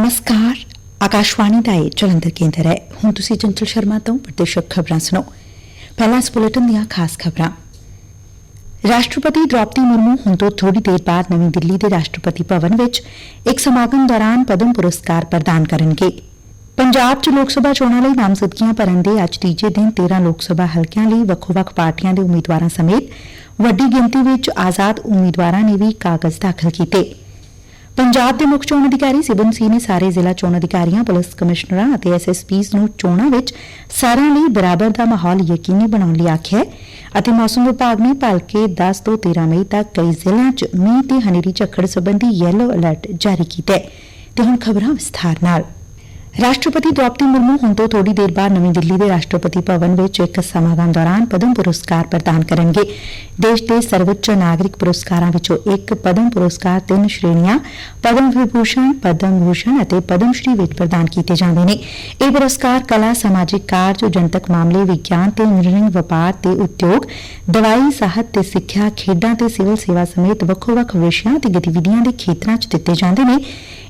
ਨਮਸਕਾਰ ਆਕਾਸ਼ਵਾਣੀ ਦਾ ਇਹ ਜਲੰਧਰ ਕੇਂਦਰ ਹੈ ਹੁਣ ਤੁਸੀਂ ਚੰਚਲ ਸ਼ਰਮਾ ਤੋਂ ਪ੍ਰਦੇਸ਼ਕ ਖਬਰਾਂ ਸੁਣੋ ਪਹਿਲਾਂ ਇਸ ਬੁਲੇਟਿਨ ਦੀਆਂ ਖਾਸ ਖਬਰਾਂ ਰਾਸ਼ਟਰਪਤੀ ਦ੍ਰੌਪਦੀ ਮੁਰਮੂ ਹੁਣ ਤੋਂ ਥੋੜੀ ਦੇਰ ਬਾਅਦ ਨਵੀਂ ਦਿੱਲੀ ਦੇ ਰਾਸ਼ਟਰਪਤੀ ਭਵਨ ਵਿੱਚ ਇੱਕ ਸਮਾਗਮ ਦੌਰਾਨ ਪਦਮ ਪੁਰਸਕਾਰ ਪ੍ਰਦਾਨ ਕਰਨਗੇ ਪੰਜਾਬ 'ਚ ਲੋਕ ਸਭਾ ਚੋਣਾਂ ਲਈ ਨਾਮਜ਼ਦਗੀਆਂ ਭਰਨ ਦੇ ਅੱਜ ਤੀਜੇ ਦਿਨ 13 ਲੋਕ ਸਭਾ ਹਲਕਿਆਂ ਲਈ ਵੱਖੋ-ਵੱਖ ਪਾਰਟੀਆਂ ਦੇ ਉਮੀਦਵਾਰਾਂ ਸਮੇਤ ਵੱਡੀ ਗਿਣਤੀ ਵਿੱਚ ਆਜ਼ਾਦ ਉਮੀਦਵਾਰਾਂ ਨੇ ਵੀ ਕਾਗਜ਼ ਦਾਖਲ ਕੀਤੇ ਪੰਜਾਬ ਦੇ ਮੁੱਖ ਚੋਣ ਅਧਿਕਾਰੀ ਸਿਬਨ ਸਿੰਘ ਨੇ ਸਾਰੇ ਜ਼ਿਲ੍ਹਾ ਚੋਣ ਅਧਿਕਾਰੀਆਂ, ਪੁਲਿਸ ਕਮਿਸ਼ਨਰਾਂ ਅਤੇ ਐਸਐਸਪੀਜ਼ ਨੂੰ ਚੋਣਾਂ ਵਿੱਚ ਸਾਰਿਆਂ ਲਈ ਬਰਾਬਰ ਦਾ ਮਾਹੌਲ ਯਕੀਨੀ ਬਣਾਉਣ ਲਈ ਆਖਿਆ ਅਤੇ ਮੌਸਮ ਵਿਭਾਗ ਨੇ ਭਲਕੇ 10 ਤੋਂ 13 ਮਈ ਤੱਕ ਕਈ ਜ਼ਿਲ੍ਹਿਆਂ 'ਚ ਮੀਂਹ ਤੇ ਹਨੇਰੀ ਝੱਖੜ ਸੰਬੰਧੀ ਯੈਲੋ ਅਲਰਟ ਜਾਰੀ ਕੀਤਾ ਹੈ। ਤੇ ਹੁਣ ਖਬਰਾਂ ਵਿਸਥਾਰ ਨਾਲ। ਰਾਸ਼ਟਰਪਤੀ ਦ੍ਰੌਪਦੀ ਮੁਰਮੂ ਹੁਣ ਤੋਂ ਥੋੜੀ ਦੇਰ ਬਾਅਦ ਨਵੀਂ ਦਿੱਲੀ ਦੇ ਰਾਸ਼ਟਰਪਤੀ ਭਵਨ ਵਿੱਚ ਇੱਕ ਸਮਾਗਮ ਦੌਰਾਨ ਪਦਮ ਪੁਰਸਕਾਰ ਪ੍ਰਦਾਨ ਕਰਨਗੇ। ਦੇਸ਼ ਦੇ ਸਰਵਉੱਚ ਨਾਗਰਿਕ ਪੁਰਸਕਾਰਾਂ ਵਿੱਚੋਂ ਇੱਕ ਪਦਮ ਪੁਰਸਕਾਰ ਤਿੰਨ ਸ਼੍ਰੇਣੀਆਂ, ਪਦਮ ਵਿਭੂਸ਼ਣ, ਪਦਮ ਭੂਸ਼ਣ ਅਤੇ ਪਦਮ ਸ਼੍ਰੀ ਵਿੱਚ ਪ੍ਰਦਾਨ ਕੀਤੇ ਜਾਂਦੇ ਨੇ। ਇਹ ਪੁਰਸਕਾਰ ਕਲਾ, ਸਮਾਜਿਕ ਕਾਰਜ, ਜਨਤਕ ਮਾਮਲੇ, ਵਿਗਿਆਨ ਤੇ ਇੰਜੀਨੀਅਰਿੰਗ ਵਪਾਰ ਤੇ ਉਦਯੋਗ, ਦਵਾਈ, ਸਾਹਿਤ ਤੇ ਸਿੱਖਿਆ, ਖੇਡਾਂ ਤੇ ਸਿਵਲ ਸੇਵਾ ਸਮੇਤ ਵੱਖੋ-ਵੱਖ ਵਿਸ਼ਿਆਂ ਤੇ ਗਤੀਵਿਧੀਆਂ ਦੇ ਖੇਤਰਾਂ 'ਚ ਦਿੱਤੇ ਜਾਂਦੇ ਨੇ।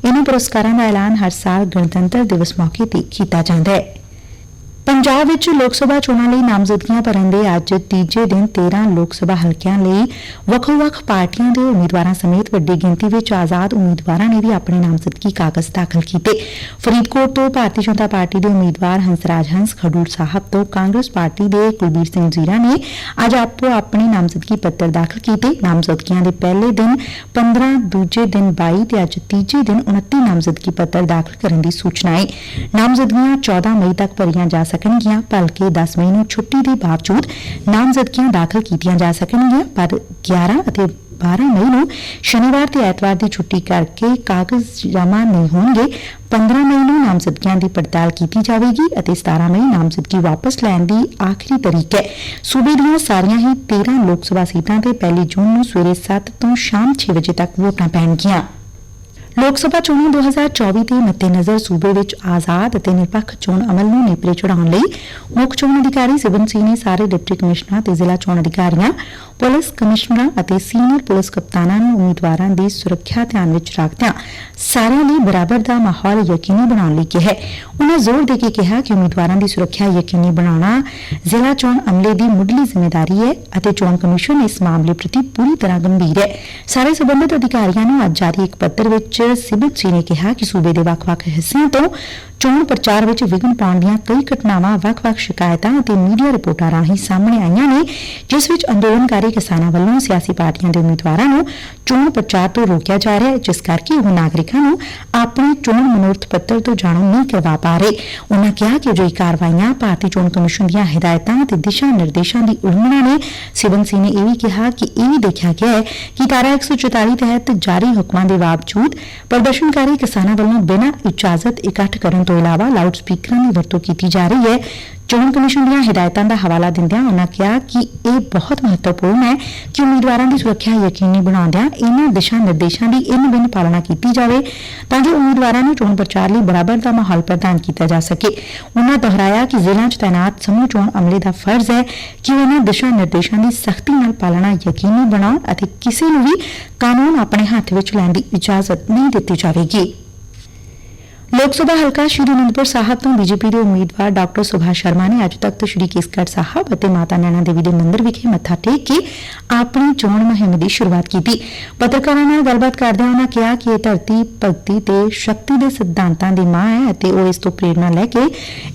ਇਨ੍ਹਾਂ ਪੁਰਸਕਾਰਾਂ ਦਾ ਐਲਾਨ ਹਰ ਸਾਲ ਗਣਤੰਤਰ ਦਿਵਸ ਮੌਕੇ ਤੇ ਕੀਤਾ ਜਾਂਦਾ ਹੈ। ਪੰਜਾਬ ਵਿੱਚ ਲੋਕ ਸਭਾ ਚੋਣਾਂ ਲਈ ਨਾਮਜ਼ਦਗੀਆਂ ਭਰਨ ਦੇ ਅੱਜ ਤੀਜੇ ਦਿਨ 13 ਲੋਕ ਸਭਾ ਹਲਕਿਆਂ ਲਈ ਵੱਖੋ-ਵੱਖ ਪਾਰਟੀਆਂ ਦੇ ਉਮੀਦਵਾਰਾਂ ਸਮੇਤ ਵੱਡੀ ਗਿਣਤੀ ਵਿੱਚ ਆਜ਼ਾਦ ਉਮੀਦਵਾਰਾਂ ਨੇ ਵੀ ਆਪਣੇ ਨਾਮਜ਼ਦਗੀ ਕਾਗਜ਼ ਦਾਖਲ ਕੀਤੇ। ਫਰੀਦਕੋਟ ਤੋਂ ਭਾਰਤੀ ਜਨਤਾ ਪਾਰਟੀ ਦੇ ਉਮੀਦਵਾਰ ਹੰਸਰਾਜ ਹੰਸ, ਖਡੂਰ ਸਾਹਿਬ ਤੋਂ ਕਾਂਗਰਸ ਪਾਰਟੀ ਦੇ ਕੁਲਬੀਰ ਸਿੰਘ ਜ਼ੀਰਾ ਨੇ ਅੱਜ ਆਪੋ ਆਪਣੇ ਨਾਮਜ਼ਦਗੀ ਪੱਤਰ ਦਾਖਲ ਕੀਤੇ। ਨਾਮਜ਼ਦਗੀਆਂ ਦੇ ਪਹਿਲੇ ਦਿਨ 15 ਦੂਜੇ ਦਿਨ 22 ਤੇ ਅੱਜ ਤੀਜੇ ਦਿਨ 29 ਨਾਮਜ਼ਦਗੀ ਪੱਤਰ ਦਾਖਲ ਕਰਨ ਦੀ ਸੂਚਨਾ ਹੈ ਨਾਮਜ਼ਦਗੀਆਂ 14 ਮਈ ਤੱਕ ਭਰੀਆਂ ਜਾ ਸਕਣਗੀਆਂ, ਭਲਕੇ 10 ਮਈ ਨੂੰ ਛੁੱਟੀ ਦੇ ਬਾਵਜੂਦ ਨਾਮਜ਼ਦਗੀਆਂ ਦਾਖਲ ਕੀਤੀਆਂ ਜਾ ਸਕਣਗੀਆਂ, ਪਰ 11 ਅਤੇ 12 ਮਈ ਨੂੰ ਸ਼ਨੀਵਾਰ ਤੇ ਐਤਵਾਰ ਦੀ ਛੁੱਟੀ ਕਰਕੇ ਕਾਗਜ਼ ਜਮ੍ਹਾਂ ਨਹੀਂ ਹੋਣਗੇ। 15 ਮਈ ਨੂੰ ਨਾਮਜ਼ਦਗੀਆਂ ਦੀ ਪੜਤਾਲ ਕੀਤੀ ਜਾਵੇਗੀ ਅਤੇ 17 ਮਈ ਨਾਮਜ਼ਦਗੀ ਵਾਪਸ ਲੈਣ ਦੀ ਆਖਰੀ ਤਰੀਕ ਹੈ। ਸੂਬੇ ਦੀਆਂ ਸਾਰੀਆਂ ਹੀ 13 ਲੋਕ ਸਭਾ ਸੀਟਾਂ ਤੇ ਪਹਿਲੀ ਜੂਨ ਨੂੰ ਸਵੇਰੇ 7 ਤੋਂ ਸ਼ਾਮ 6 ਵਜੇ ਤੱਕ ਵੋਟਾਂ ਪੈਣਗੀਆਂ। ਲੋਕ ਸਭਾ ਚੋਣਾਂ 2024 ਦੇ ਮੱਦੇਨਜ਼ਰ ਸੁਬੇ ਵਿੱਚ ਆਜ਼ਾਦ ਅਤੇ ਨਿਰਪੱਖ ਚੋਣ ਅਮਲ ਨੂੰ ਨੇਪਰੇ ਚੜਾਉਣ ਲਈ ਮੁੱਖ ਚੋਣ ਅਧਿਕਾਰੀ ਸਿਬਨ ਸਿੰਘ ਨੇ ਸਾਰੇ ਡਿਪਟੀ ਕਮਿਸ਼ਨਰਾਂ ਤੇ ਜ਼ਿਲ੍ਹਾ ਚੋਣ ਅਧਿਕਾਰੀਆਂ, ਪੁਲਿਸ ਕਮਿਸ਼ਨਰਾਂ ਅਤੇ ਸੀਨੀਅਰ ਪੁਲਿਸ ਕਪਤਾਨਾਂ ਨੂੰ ਉਮੀਦਵਾਰਾਂ ਦੀ ਸੁਰੱਖਿਆ ਧਿਆਨ ਵਿੱਚ ਰੱਖਦਿਆਂ ਸਾਰਿਆਂ ਲਈ ਬਰਾਬਰ ਦਾ ਮਾਹੌਲ ਯਕੀਨੀ ਬਣਾਉਣ ਲਈ ਕਿਹਾ ਉਹਨਾਂ ਜ਼ੋਰ ਦੇ ਕੇ ਕਿਹਾ ਕਿ ਉਮੀਦਵਾਰਾਂ ਦੀ ਸੁਰੱਖਿਆ ਯਕੀਨੀ ਬਣਾਉਣਾ ਜ਼ਿਲ੍ਹਾ ਚੋਣ ਅਮਲੇ ਦੀ ਮੁੱਢਲੀ ਜ਼ਿੰਮੇਵਾਰੀ ਹੈ ਅਤੇ ਚੋਣ ਕਮਿਸ਼ਨ ਇਸ ਮਾਮਲੇ ਪ੍ਰਤੀ ਪੂਰੀ ਤਰ੍ਹਾਂ ਗੰਭੀਰ ਹੈ। ਸਾਰੇ ਸਬੰਧਤ ਅਧਿਕਾਰੀਆਂ ਨੂੰ ਅੱਜ ਜਾਰੀ ਇੱਕ ਪੱਤਰ ਵਿੱਚ ਸਿਬਤ ਸਿੰਘ ਨੇ ਕਿਹਾ ਕਿ ਸੂਬੇ ਦੇ ਵੱਖ-ਵੱਖ ਹਿੱਸਿਆਂ ਤੋਂ ਚੋਣ ਪ੍ਰਚਾਰ ਵਿੱਚ ਵਿਘਨ ਪਾਉਣ ਦੀਆਂ ਕਈ ਘਟਨਾਵਾਂ, ਵੱਖ-ਵੱਖ ਸ਼ਿਕਾਇਤਾਂ ਅਤੇ ਮੀਡੀਆ ਰਿਪੋਰਟਾਂ ਰਾਹੀਂ ਸਾਹਮਣੇ ਆਈਆਂ ਨੇ, ਜਿਸ ਵਿੱਚ ਅੰਦੋਲਨਕਾਰੀ ਕਿਸਾਨਾਂ ਵੱਲੋਂ ਸਿਆਸੀ ਪਾਰਟੀਆਂ ਦੇ ਉਮੀਦਵਾਰਾਂ ਨੂੰ ਚੋਣ ਪ੍ਰਚਾਰ ਤੋਂ ਰੋਕਿਆ ਜਾ ਰਿਹਾ ਹੈ, ਜਿਸ ਕਰਕੇ ਉਹ ਨਾਗਰਿਕਾਂ ਨੂੰ ਆਪਣੇ ਚੋਣ ਮਨੋਰਥ ਪੱਤਰ ਤੋਂ ਜਾਣੂ ਨਹੀਂ ਕਰਵਾ ਪਾ ਰਹੇ। ਉਨ੍ਹਾਂ ਕਿਹਾ ਕਿ ਜੋ ਕਾਰਵਾਈਆਂ ਭਾਰਤੀ ਚੋਣ ਕਮਿਸ਼ਨ ਦੀਆਂ ਹਦਾਇਤਾਂ ਅਤੇ ਦਿਸ਼ਾ ਨਿਰਦੇਸ਼ਾਂ ਦੀ ਉਲੰਘਣਾ ਨੇ। ਸਿਵਨ ਸਿੰਘ ਨੇ ਇਹ ਵੀ ਕਿਹਾ ਕਿ ਇਹ ਵੀ ਦੇਖਿਆ ਗਿਆ ਹੈ ਕਿ ਧਾਰਾ 144 ਤਹਿਤ ਜਾਰੀ ਹੁਕਮਾਂ ਦੇ ਬਾਵਜੂਦ ਪ੍ਰਦਰਸ਼ਨਕਾਰੀ ਕਿਸਾਨਾਂ ਵੱਲੋਂ ਬਿਨਾਂ ਇਜਾਜ਼ਤ ਇਕੱਠ ਕਰਨ ਤੋਂ ਇਲਾਵਾ ਲਾਊਡ ਸਪੀਕਰਾਂ ਦੀ ਵਰਤੋਂ ਕੀਤੀ ਜਾ ਰਹੀ ਹੈ। ਚੋਣ ਕਮਿਸ਼ਨ ਦੀਆਂ ਹਦਾਇਤਾਂ ਦਾ ਹਵਾਲਾ ਦਿੰਦਿਆਂ ਉਨ੍ਹਾਂ ਕਿਹਾ ਕਿ ਇਹ ਬਹੁਤ ਮਹੱਤਵਪੂਰਨ ਹੈ ਕਿ ਉਮੀਦਵਾਰਾਂ ਦੀ ਸੁਰੱਖਿਆ ਯਕੀਨੀ ਬਣਾਉਂਦਿਆਂ ਇਹਨਾਂ ਦਿਸ਼ਾ ਨਿਰਦੇਸ਼ਾਂ ਦੀ ਇਨ ਬਿਨ ਪਾਲਣਾ ਕੀਤੀ ਜਾਵੇ ਤਾਂ ਜੋ ਉਮੀਦਵਾਰਾਂ ਨੂੰ ਚੋਣ ਪ੍ਰਚਾਰ ਲਈ ਬਰਾਬਰ ਦਾ ਮਾਹੌਲ ਪ੍ਰਦਾਨ ਕੀਤਾ ਜਾ ਸਕੇ। ਉਨ੍ਹਾਂ ਦੁਹਰਾਇਆ ਕਿ ਜ਼ਿਲ੍ਹਾ 'ਚ ਤਾਇਨਾਤ ਸਮੂਹ ਚੋਣ ਅਮਲੇ ਦਾ ਫਰਜ਼ ਹੈ ਕਿ ਉਹ ਦਿਸ਼ਾ ਨਿਰਦੇਸ਼ਾਂ ਦੀ ਸਖਤੀ ਨਾਲ ਪਾਲਣਾ ਯਕੀਨੀ ਬਣਾਉਣ ਅਤੇ ਕਿਸੇ ਨੂੰ ਵੀ ਕਾਨੂੰਨ ਆਪਣੇ ਹੱਥ ਵਿੱਚ ਲੈਣ ਦੀ ਇਜਾਜ਼ਤ ਨਹੀਂ ਦਿੱਤੀ ਜਾਵੇਗੀ। ਲੋਕ ਸਭਾ ਹਲਕਾ ਸ਼੍ਰੀ ਅਨੰਦਪੁਰ ਸਾਹਿਬ ਤੋਂ ਬੀਜੇਪੀ ਦੇ ਉਮੀਦਵਾਰ ਡਾਕਟਰ ਸੁਭਾਸ਼ ਸ਼ਰਮਾ ਨੇ ਅੱਜ ਤੱਕ ਸ਼੍ਰੀ ਕੇਸਗੜ੍ਹ ਸਾਹਿਬ ਅਤੇ ਮਾਤਾ ਨੈਣਾ ਦੇਵੀ ਦੇ ਮੰਦਿਰ ਵਿਖੇ ਮੱਥਾ ਟੇਕ ਕੇ ਆਪਣੀ ਚੋਣ ਮੁਹਿੰਮ ਦੀ ਸ਼ੁਰੂਆਤ ਕੀਤੀ। ਪੱਤਰਕਾਰਾਂ ਨਾਲ ਗੱਲਬਾਤ ਕਰਦਿਆਂ ਉਹਨਾਂ ਕਿਹਾ ਕਿ ਇਹ ਧਰਤੀ ਭਗਤੀ ਤੇ ਸ਼ਕਤੀ ਦੇ ਸਿਧਾਂਤਾਂ ਦੀ ਮਾਂ ਹੈ ਅਤੇ ਉਹ ਇਸ ਤੋਂ ਪ੍ਰੇਰਣਾ ਲੈ ਕੇ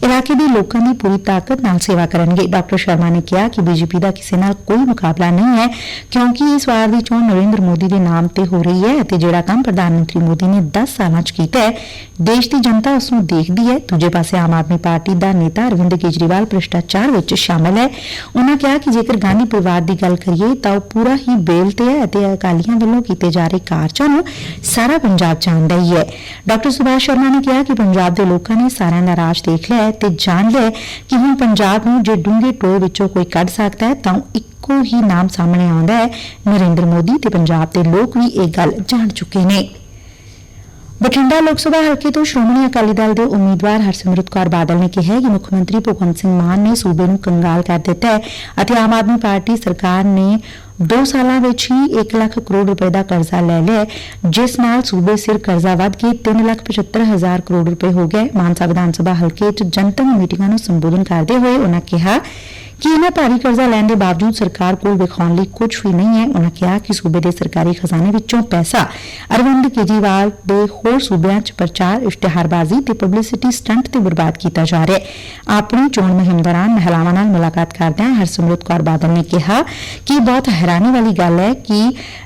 ਇਲਾਕੇ ਦੇ ਲੋਕਾਂ ਦੀ ਪੂਰੀ ਤਾਕਤ ਨਾਲ ਸੇਵਾ ਕਰਨਗੇ। ਡਾਕਟਰ ਸ਼ਰਮਾ ਨੇ ਕਿਹਾ ਕਿ ਬੀਜੇਪੀ ਦਾ ਕਿਸੇ ਨਾਲ ਕੋਈ ਮੁਕਾਬਲਾ ਨਹੀਂ ਹੈ, ਕਿਉਂਕਿ ਇਸ ਵਾਰ ਦੀ ਚੋਣ ਨਰਿੰਦਰ ਮੋਦੀ ਦੇ ਨਾਮ ਤੇ ਹੋ ਰਹੀ ਹੈ ਅਤੇ ਜਿਹੜਾ ਕੰਮ ਪ੍ਰਧਾਨ ਮੰਤਰੀ ਮੋਦੀ ਨੇ 10 ਸਾਲਾਂ 'ਚ ਕੀਤਾ ਹੈ, ਦੇਸ਼ ਦੀ ਜਨਤਾ ਉਸ ਨੂੰ ਦੇਖਦੀ ਹੈ। ਦੂਜੇ ਪਾਸੇ ਆਮ ਆਦਮੀ ਪਾਰਟੀ ਦਾ ਨੇਤਾ ਅਰਵਿੰਦ ਕੇਜਰੀਵਾਲ ਭ੍ਰਿਸ਼ਟਾਚਾਰ ਵਿੱਚ ਸ਼ਾਮਲ ਹੈ। ਉਹਨਾਂ ਕਿਹਾ ਕਿ ਜੇਕਰ ਗਾਂਧੀ ਪਰਿਵਾਰ ਦੀ ਗੱਲ ਕਰੀਏ, ਤਾਂ ਉਹ ਪੂਰਾ ਹੀ ਬੇਲ ਤੇ ਹੈ ਅਤੇ ਅਕਾਲੀਆਂ ਵੱਲੋਂ ਕੀਤੇ ਜਾ ਰਹੇ ਕਾਰਜਾਂ ਨੂੰ ਸਾਰਾ ਪੰਜਾਬ ਜਾਣਦਾ ਹੀ ਹੈ। ਡਾਕਟਰ ਸੁਭਾਸ਼ ਸ਼ਰਮਾ ਨੇ ਕਿਹਾ ਕਿ ਪੰਜਾਬ ਦੇ ਲੋਕਾਂ ਨੇ ਸਾਰਿਆਂ ਦਾ ਰਾਜ ਦੇਖ ਲਿਆ ਹੈ ਤੇ ਜਾਣ ਲਿਆ ਕਿ ਹੁਣ ਪੰਜਾਬ ਨੂੰ ਜੇ ਡੂੰਘੇ ਟੋਏ ਵਿੱਚੋਂ ਕੋਈ ਕੱਢ ਸਕਦਾ ਹੈ, ਤਾਂ ਉਹ ਇੱਕੋ ਹੀ ਨਾਮ ਸਾਹਮਣੇ ਆਉਂਦਾ ਹੈ। ਨਰਿੰਦਰ ਮੋਦੀ ਤੇ ਪੰਜਾਬ ਦੇ ਲੋਕ ਵੀ ਇਹ ਗੱਲ ਜਾਣ ਚੁੱਕੇ ਨੇ। ਬਠਿੰਡਾ ਲੋਕ ਸਭਾ ਹਲਕੇ ਤੋਂ ਸ਼੍ਰੋਮਣੀ ਅਕਾਲੀ ਦਲ ਦੇ ਉਮੀਦਵਾਰ ਹਰਸਿਮਰਤ ਕੌਰ ਬਾਦਲ ਨੇ ਕਿਹਾ ਕਿ ਮੁੱਖ ਮੰਤਰੀ ਭਗਵੰਤ ਸਿੰਘ ਮਾਨ ਨੇ ਸੂਬੇ ਨੂੰ ਕੰਗਾਲ ਕਰ ਦਿੱਤਾ ਹੈ ਅਤੇ ਆਮ ਆਦਮੀ ਪਾਰਟੀ ਸਰਕਾਰ ਨੇ 2 ਸਾਲਾਂ ਵਿੱਚ ਹੀ 1 ਲੱਖ ਕਰੋੜ ਰੁਪਏ ਦਾ ਕਰਜ਼ਾ ਲੈ ਲਿਆ ਜਿਸ ਨਾਲ ਸੂਬੇ ਸਿਰ ਕਰਜ਼ਾ ਵੱਧ ਕੇ 375000 ਕਰੋੜ ਰੁਪਏ ਹੋ ਗਿਆ ਮਾਨਸਾ ਵਿਧਾਨ ਸਭਾ ਹਲਕੇ 'ਚ ਜਨਤਕ ਮੀਟਿੰਗਾਂ ਨੂੰ ਸੰਬੋਧਨ ਕਰਦੇ ਹੋਏ ਉਹਨਾਂ ਕਿਹਾ ਕਿ ਇਹਨਾਂ ਭਾਰੀ ਕਰਜ਼ਾ ਲੈਣ ਦੇ ਬਾਵਜੂਦ ਸਰਕਾਰ ਕੋਲ ਵਿਖਾਉਣ ਲਈ ਕੁਝ ਵੀ ਨਹੀਂ ਹੈ, ਉਹਨਾਂ ਕਿਹਾ ਕਿ ਸੂਬੇ ਦੇ ਸਰਕਾਰੀ ਖਜ਼ਾਨੇ ਵਿੱਚੋਂ ਪੈਸਾ ਅਰਵਿੰਦ ਕੇਜਰੀਵਾਲ ਦੇ ਹੋਰ ਸੂਬਿਆਂ 'ਚ ਪ੍ਰਚਾਰ, ਇਸ਼ਤਿਹਾਰਬਾਜ਼ੀ ਤੇ ਪਬਲਿਸਿਟੀ ਸਟੰਟ ਤੇ ਬਰਬਾਦ ਕੀਤਾ ਜਾ ਰਿਹਾ ਹੈ। ਆਪਣੀ ਚੋਣ ਮੁਹਿੰਮ ਦੌਰਾਨ ਮਹਿਲਾਵਾਂ ਨਾਲ ਮੁਲਾਕਾਤ ਕਰਦਿਆਂ ਹਰਸਿਮਰਤ ਕੌਰ ਬਾਦਲ ਨੇ ਕਿਹਾ ਕਿ ਬਹੁਤ ਹੈਰਾਨੀ ਵਾਲੀ ਗੱਲ ਹੈ ਕਿ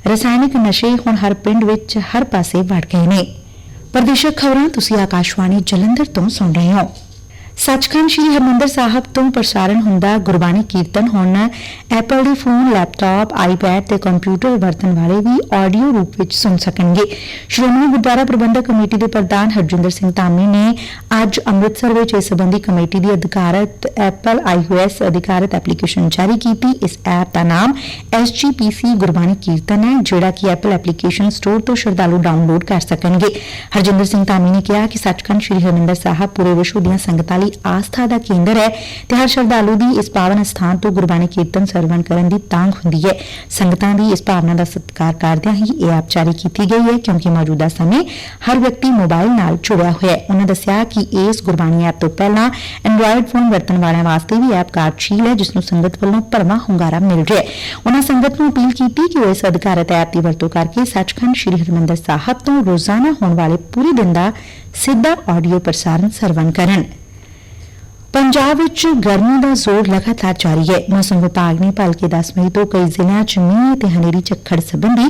ਰਸਾਇਣਿਕ ਨਸ਼ੇ ਹੁਣ ਹਰ ਪਿੰਡ ਵਿੱਚ ਹਰ ਪਾਸੇ ਵੜ ਗਏ ਨੇ। ਪ੍ਰਦੇਸ਼ਕ ਖਬਰਾਂ ਤੁਸੀਂ ਆਕਾਸ਼ਵਾਣੀ ਜਲੰਧਰ ਤੋਂ ਸੁਣ ਰਹੇ ਹੋ। ਸੱਚਖੰਡ ਸ੍ਰੀ ਹਰਿਮੰਦਰ ਸਾਹਿਬ ਤੋਂ ਪ੍ਰਸਾਰਣ ਹੁੰਦਾ ਗੁਰਬਾਣੀ ਕੀਰਤਨ ਹੁਣ ਐਪਲ ਦੇ ਫੋਨ, ਲੈਪਟਾਪ ਆਈਪੈਡ ਤੇ ਕੰਪਿਊਟਰ ਵਰਤਣ ਵਾਲੇ ਵੀ ਆਡੀਓ ਰੂਪ ਵਿੱਚ ਸੁਣ ਸਕਣਗੇ। ਸ਼੍ਰੋਮਣੀ ਗੁਰਦੁਆਰਾ ਪ੍ਰਬੰਧਕ ਕਮੇਟੀ ਦੇ ਪ੍ਰਧਾਨ ਹਰਜਿੰਦਰ ਸਿੰਘ ਧਾਮੀ ਨੇ ਅੱਜ ਅੰਮ੍ਰਿਤਸਰ ਵਿੱਚ ਇਸ ਸੰਬੰਧੀ ਕਮੇਟੀ ਦੀ ਅਧਿਕਾਰਤ ਐਪਲ ਆਈਓਐਸ ਅਧਿਕਾਰਤ ਐਪਲੀਕੇਸ਼ਨ ਜਾਰੀ ਕੀਤੀ। ਇਸ ਐਪ ਦਾ ਨਾਮ SGPC ਗੁਰਬਾਣੀ ਕੀਰਤਨ ਹੈ, ਜਿਹੜਾ ਕਿ ਐਪਲ ਐਪਲੀਕੇਸ਼ਨ ਸਟੋਰ ਤੋਂ ਸ਼ਰਧਾਲੂ ਡਾਊਨਲੋਡ ਕਰ ਸਕਣਗੇ। ਹਰਜਿੰਦਰ ਸਿੰਘ ਧਾਮੀ ਨੇ ਕਿਹਾ ਕਿ ਸੱਚਖੰਡ ਸ੍ਰੀ ਹਰਿਮੰਦਰ ਸਾਹਿਬ ਪੂਰੇ ਵਿਸ਼ਵ ਦੀਆਂ ਸੰਗਤਾਂ ਲਈ ਆਸਥਾ ਦਾ ਕੇਂਦਰ ਹੈ ਤੇ ਹਰ ਸ਼ਰਧਾਲੂ ਦੀ ਇਸ ਪਾਵਨ ਸਥਾਨ ਤੋਂ ਗੁਰਬਾਣੀ ਕੀਰਤਨ ਸਰਵਣ ਕਰਨ ਦੀ ਤਾਂਘ ਹੁੰਦੀ ਹੈ। ਸੰਗਤਾਂ ਦੀ ਇਸ ਭਾਵਨਾ ਦਾ ਸਤਿਕਾਰ ਕਰਦਿਆਂ ਹੀ ਇਹ ਐਪ ਜਾਰੀ ਕੀਤੀ ਗਈ ਹੈ ਕਿਉਂਕਿ ਮੌਜੂਦਾ ਸਮੇਂ ਹਰ ਵਿਅਕਤੀ ਮੋਬਾਈਲ ਨਾਲ ਜੁੜਿਆ ਹੋਇਆ ਹੈ। ਉਹਨਾਂ ਦੱਸਿਆ ਕਿ ਇਸ ਗੁਰਬਾਣੀ ਐਪ ਤੋਂ ਪਹਿਲਾਂ ਐਂਡਰੋਇਡ ਫੋਨ ਵਰਤਣ ਵਾਲਿਆਂ ਵਾਸਤੇ ਵੀ ਐਪ ਕਾਰਜਸ਼ੀਲ ਹੈ, ਜਿਸ ਨੂੰ ਸੰਗਤ ਵੱਲੋਂ ਭਰਵਾਂ ਹੁੰਗਾਰਾ ਮਿਲ ਰਿਹਾ ਹੈ। ਉਹਨਾਂ ਸੰਗਤ ਨੂੰ ਅਪੀਲ ਕੀਤੀ ਕਿ ਉਹ ਇਸ ਅਧਿਕਾਰਤ ਐਪ ਦੀ ਵਰਤੋਂ ਕਰਕੇ ਸੱਚਖੰਡ ਸ੍ਰੀ ਹਰਿਮੰਦਰ ਸਾਹਿਬ ਤੋਂ ਰੋਜ਼ਾਨਾ ਹੋਣ ਵਾਲੇ ਪੂਰੇ ਦਿਨ ਦਾ ਸਿੱਧਾ ਆਡੀਓ ਪ੍ਰਸਾਰਣ ਸਰਵਣ ਕਰਨ। ਪੰਜਾਬ ਵਿੱਚ ਗਰਮੀ ਦਾ ਜ਼ੋਰ ਲਗਾਤਾਰ ਜਾਰੀ ਹੈ। ਮੌਸਮ ਵਿਭਾਗ ਨੇ ਭਲਕੇ 10 ਮਈ ਤੋਂ ਕਈ ਜ਼ਿਲ੍ਹਿਆਂ 'ਚ ਮੀਂਹ ਅਤੇ ਹਨੇਰੀ ਝੱਖੜ ਸੰਬੰਧੀ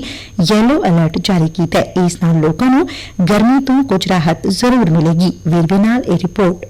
ਯੈਲੋ ਅਲਰਟ ਜਾਰੀ ਕੀਤਾ ਹੈ। ਇਸ ਨਾਲ ਲੋਕਾਂ ਨੂੰ ਗਰਮੀ ਤੋਂ ਕੁਝ ਰਾਹਤ ਜ਼ਰੂਰ ਮਿਲੇਗੀ। ਵੇਰਵੇ ਨਾਲ ਇਹ ਰਿਪੋਰਟ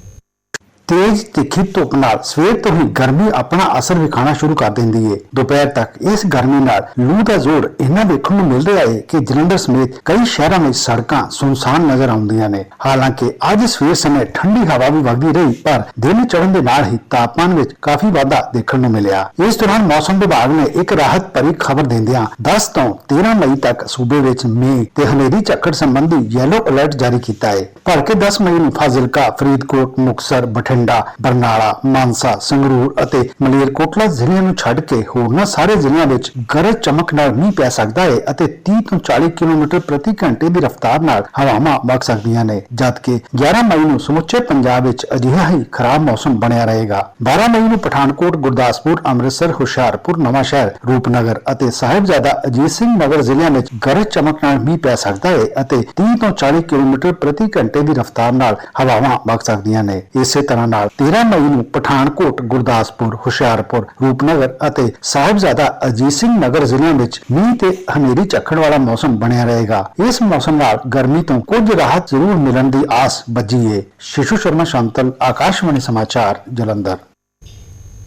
ਤੇਜ਼ ਤਿੱਖੀ ਧੁੱਪ ਨਾਲ ਸਵੇਰ ਤੋਂ ਹੀ ਗਰਮੀ ਆਪਣਾ ਅਸਰ ਵਿਖਾਣਾ ਸ਼ੁਰੂ ਕਰ ਦਿੰਦੀ ਏ। ਦੁਪਹਿਰ ਤੱਕ ਇਸ ਗਰਮੀ ਨਾਲ ਲੂ ਦਾ ਜ਼ੋਰ ਇੰਨਾ ਦੇਖਣ ਨੂੰ ਮਿਲ ਰਿਹਾ ਹੈ ਕਿ ਜਲੰਧਰ ਸਮੇਤ ਕਈ ਸ਼ਹਿਰਾਂ ਵਿੱਚ ਸੜਕਾਂ ਸੁਨਸਾਨ ਨਜ਼ਰ ਆਉਂਦੀਆਂ ਨੇ। ਹਾਲਾਂਕਿ ਅੱਜ ਸਵੇਰ ਸਮੇਂ ਠੰਡੀ ਹਵਾ ਵੀ ਵਗਦੀ ਰਹੀ, ਪਰ ਦਿਨ ਚੜ੍ਹਨ ਦੇ ਨਾਲ ਹੀ ਤਾਪਮਾਨ ਵਿੱਚ ਕਾਫੀ ਵਾਧਾ ਦੇਖਣ ਨੂੰ ਮਿਲਿਆ। ਇਸ ਦੌਰਾਨ ਮੌਸਮ ਵਿਭਾਗ ਨੇ ਇੱਕ ਰਾਹਤ ਭਰੀ ਖਬਰ ਦਿੰਦਿਆਂ 10 ਤੋਂ 13 ਮਈ ਤੱਕ ਸੂਬੇ ਵਿੱਚ ਮੀਂਹ ਤੇ ਹਨੇਰੀ ਝੱਖੜ ਸੰਬੰਧੀ ਯੈਲੋ ਅਲਰਟ ਜਾਰੀ ਕੀਤਾ ਹੈ ਭਲਕੇ 10 ਮਈ ਨੂੰ ਫਾਜ਼ਿਲਕਾ, ਫਰੀਦਕੋਟ ਮੁਕਸਰ ਬਠਿੰਡਾ ਬਰਨਾਲਾ, ਮਾਨਸਾ, ਸੰਗਰੂਰ ਅਤੇ ਮਲੇਰਕੋਟਲਾ ਜ਼ਿਲ੍ਹਿਆਂ ਨੂੰ ਛੱਡ ਕੇ ਹੋਰਨਾਂ ਸਾਰੇ ਜ਼ਿਲ੍ਹਿਆਂ ਵਿੱਚ ਗਰਜ ਚਮਕ ਨਾਲ ਮੀਂਹ ਪੈ ਸਕਦਾ ਹੈ ਅਤੇ 30 ਤੋਂ 40 ਕਿਲੋਮੀਟਰ ਪ੍ਰਤੀ ਘੰਟੇ ਦੀ ਰਫ਼ਤਾਰ ਨਾਲ ਹਵਾਵਾਂ ਵਗ ਸਕਦੀਆਂ ਨੇ ਜਦਕਿ 11 ਮਈ ਨੂੰ ਸਮੁੱਚੇ ਪੰਜਾਬ ਵਿੱਚ ਅਜਿਹਾ ਹੀ ਖਰਾਬ ਮੌਸਮ ਬਣਿਆ ਰਹੇਗਾ। 12 ਮਈ ਨੂੰ ਪਠਾਨਕੋਟ, ਗੁਰਦਾਸਪੁਰ, ਅੰਮ੍ਰਿਤਸਰ, ਹੁਸ਼ਿਆਰਪੁਰ, ਨਵਾਂਸ਼ਹਿਰ, ਰੂਪਨਗਰ ਅਤੇ ਸਾਹਿਬਜ਼ਾਦਾ ਅਜੀਤ ਸਿੰਘ ਨਗਰ ਜ਼ਿਲ੍ਹਿਆਂ ਵਿੱਚ ਗਰਜ ਚਮਕ ਨਾਲ ਮੀਂਹ ਪੈ ਸਕਦਾ ਹੈ ਅਤੇ 30 ਤੋਂ 40 ਕਿਲੋਮੀਟਰ ਪ੍ਰਤੀ ਘੰਟੇ ਦੀ ਰਫ਼ਤਾਰ ਨਾਲ ਹਵਾਵਾਂ ਵਗ ਸਕਦੀਆਂ ਨੇ। ਇਸੇ ਤਰ੍ਹਾਂ ਨਾਲ 13 ਮਈ ਨੂੰ ਪਠਾਨਕੋਟ, ਗੁਰਦਾਸਪੁਰ, ਹੁਸ਼ਿਆਰਪੁਰ, ਰੂਪਨਗਰ ਅਤੇ ਸਾਹਿਬਜ਼ਾਦਾ ਅਜੀਤ ਸਿੰਘ ਨਗਰ ਜ਼ਿਲ੍ਹਿਆਂ ਵਿੱਚ ਮੀਂਹ ਤੇ ਹਨੇਰੀ ਚੱਖਣ ਵਾਲਾ ਮੌਸਮ ਬਣਿਆ ਰਹੇਗਾ। ਇਸ ਮੌਸਮ ਨਾਲ ਗਰਮੀ ਤੋਂ ਕੁਝ ਰਾਹਤ ਜ਼ਰੂਰ ਮਿਲਣ ਦੀ ਆਸ ਬੱਝੀ ਹੈ ਸ਼ਿਸ਼ੂ ਸ਼ਰਮਾ, ਸ਼ਾਂਤਲ, ਆਕਾਸ਼ਵਾਣੀ ਸਮਾਚਾਰ, ਜਲੰਧਰ।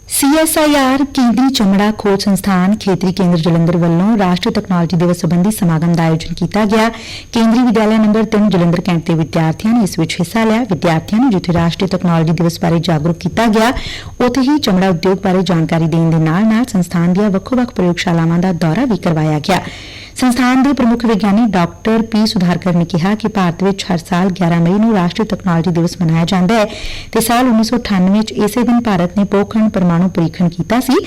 ਸੀਐਸਆਈਆਰ ਕੇਂਦਰੀ ਚਮੜਾ ਖੋਜ ਸੰਸਥਾਨ ਖੇਤਰੀ ਕੇਂਦਰ ਜਲੰਧਰ ਵੱਲੋਂ ਰਾਸ਼ਟਰੀ ਤਕਨਾਲੋਜੀ ਦਿਵਸ ਸਬੰਧੀ ਸਮਾਗਮ ਦਾ ਆਯੋਜਨ ਕੀਤਾ ਗਿਆ। ਕੇਂਦਰੀ ਵਿਦਿਆਲਿਆ ਨੰਬਰ 3 ਜਲੰਧਰ ਕੈਂਟ ਦੇ ਵਿਦਿਆਰਥੀਆਂ ਨੇ ਇਸ ਵਿੱਚ ਹਿੱਸਾ ਲਿਆ। ਵਿਦਿਆਰਥੀਆਂ ਨੂੰ ਜਿੱਥੇ ਰਾਸ਼ਟਰੀ ਤਕਨਾਲੋਜੀ ਦਿਵਸ ਬਾਰੇ ਜਾਗਰੂਕ ਕੀਤਾ ਗਿਆ, ਉੱਥੇ ਹੀ ਚਮੜਾ ਉਦਯੋਗ ਬਾਰੇ ਜਾਣਕਾਰੀ ਦੇਣ ਦੇ ਨਾਲ-ਨਾਲ ਸੰਸਥਾਨ ਦੀਆਂ ਵੱਖੋ-ਵੱਖ ਪ੍ਰਯੋਗਸ਼ਾਲਾਵਾਂ ਦਾ ਦੌਰਾ ਵੀ ਕਰਵਾਇਆ ਗਿਆ। ਸੰਸਥਾਨ ਦੇ ਪ੍ਰਮੁੱਖ ਵਿਗਿਆਨੀ ਡਾਕਟਰ ਪੀ ਸੁਧਾਰਕਰ ਨੇ ਕਿਹਾ ਕਿ ਭਾਰਤ ਵਿੱਚ ਹਰ ਸਾਲ 11 ਮਈ ਨੂੰ ਰਾਸ਼ਟਰੀ ਤਕਨਾਲੋਜੀ ਦਿਵਸ ਮਨਾਇਆ ਜਾਂਦਾ ਹੈ ਤੇ ਸਾਲ 1998 ਵਿੱਚ ਇਸੇ ਦਿਨ ਭਾਰਤ ਨੇ ਪੋਖਰਣ ਪਰਮਾਣੂ ਪ੍ਰੀਖਣ ਕੀਤਾ ਸੀ।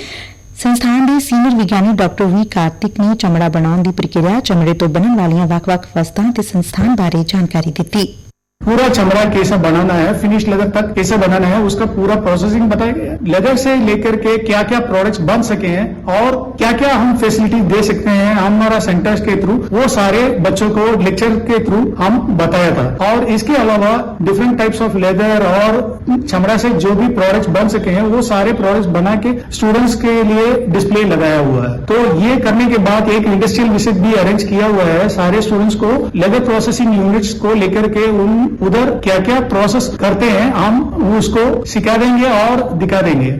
ਸੰਸਥਾਨ ਦੇ ਸੀਨੀਅਰ ਵਿਗਿਆਨੀ ਡਾਕਟਰ ਵੀ ਕਾਰਤਿਕ ਨੇ ਚਮੜਾ ਬਣਾਉਣ ਦੀ ਪ੍ਰਕਿਰਿਆ ਚਮੜੇ ਤੋਂ ਬਣਨ ਵਾਲੀਆਂ ਵੱਖ-ਵੱਖ ਵਸਤਾਂ ਤੇ ਸੰਸਥਾਨ ਬਾਰੇ ਜਾਣਕਾਰੀ ਦਿੱਤੀ। पूरा चमड़ा कैसा बनाना है फिनिश लेदर तक कैसे बनाना है, उसका पूरा प्रोसेसिंग बताया गया लेदर से लेकर के क्या क्या प्रोडक्ट्स बन सके हैं और क्या क्या हम फैसिलिटी दे सकते हैं हमारा सेंटर्स के थ्रू वो सारे बच्चों को लेक्चर के थ्रू हम बताया था। और इसके अलावा डिफरेंट टाइप्स ऑफ़ लेदर और चमड़ा से जो भी प्रोडक्ट्स बन सके हैं, वो सारे प्रोडक्ट्स बना के स्टूडेंट्स के लिए डिस्प्ले लगाया हुआ है। तो ये करने के बाद एक इंडस्ट्रियल विज़िट भी अरेंज किया हुआ है। सारे स्टूडेंट्स को लेदर प्रोसेसिंग यूनिट्स को लेकर के उन उधर क्या क्या प्रोसेस करते हैं हम उसको सिखा देंगे और दिखा देंगे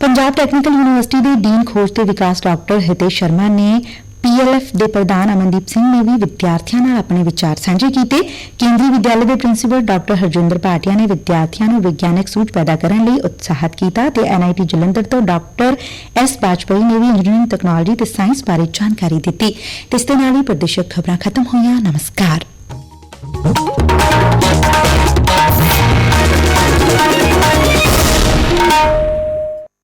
ਪੰਜਾਬ ਟੈਕਨੀਕਲ ਯੂਨੀਵਰਸਿਟੀ ਦੇ ਡੀਨ ਖੋਜ ਤੇ ਵਿਕਾਸ ਡਾਕਟਰ ਹਿਤੇਸ਼ ਸ਼ਰਮਾ ਨੇ ਪੀਐਲਐਫ ਦੇ ਪ੍ਰਧਾਨ ਅਮਨਦੀਪ ਸਿੰਘ ਨੇ ਵੀ ਵਿਦਿਆਰਥੀਆਂ ਨਾਲ ਆਪਣੇ ਵਿਚਾਰ ਸਾਂਝੇ ਕੀਤੇ ਕੇਂਦਰੀ ਵਿਦਿਆਲੇ ਦੇ ਪ੍ਰਿੰਸੀਪਲ ਡਾਕਟਰ ਹਰਜਿੰਦਰ ਭਾਟੀਆ ਨੇ ਵਿਦਿਆਰਥੀਆਂ ਨੂੰ ਵਿਗਿਆਨਕ ਸੂਝ ਪੈਦਾ ਕਰਨ ਲਈ ਉਤਸ਼ਾਹਿਤ ਕੀਤਾ ਤੇ ਐਨਆਈਟੀ ਜਲੰਧਰ ਤੋਂ ਡਾਕਟਰ ਐਸ ਬਾਜਪਾਈ ਨੇ ਵੀ ਇੰਜੀਨੀਅਰਿੰਗ ਟੈਕਨੋਲੋਜੀ ਤੇ ਸਾਇੰਸ ਬਾਰੇ ਜਾਣਕਾਰੀ ਦਿੱਤੀ ਤੇ ਇਸ ਦੇ ਨਾਲ ਹੀ ਪ੍ਰਦੇਸ਼ਕ ਖਬਰਾਂ ਖਤਮ ਹੋਈਆਂ ਨਮਸਕਾਰ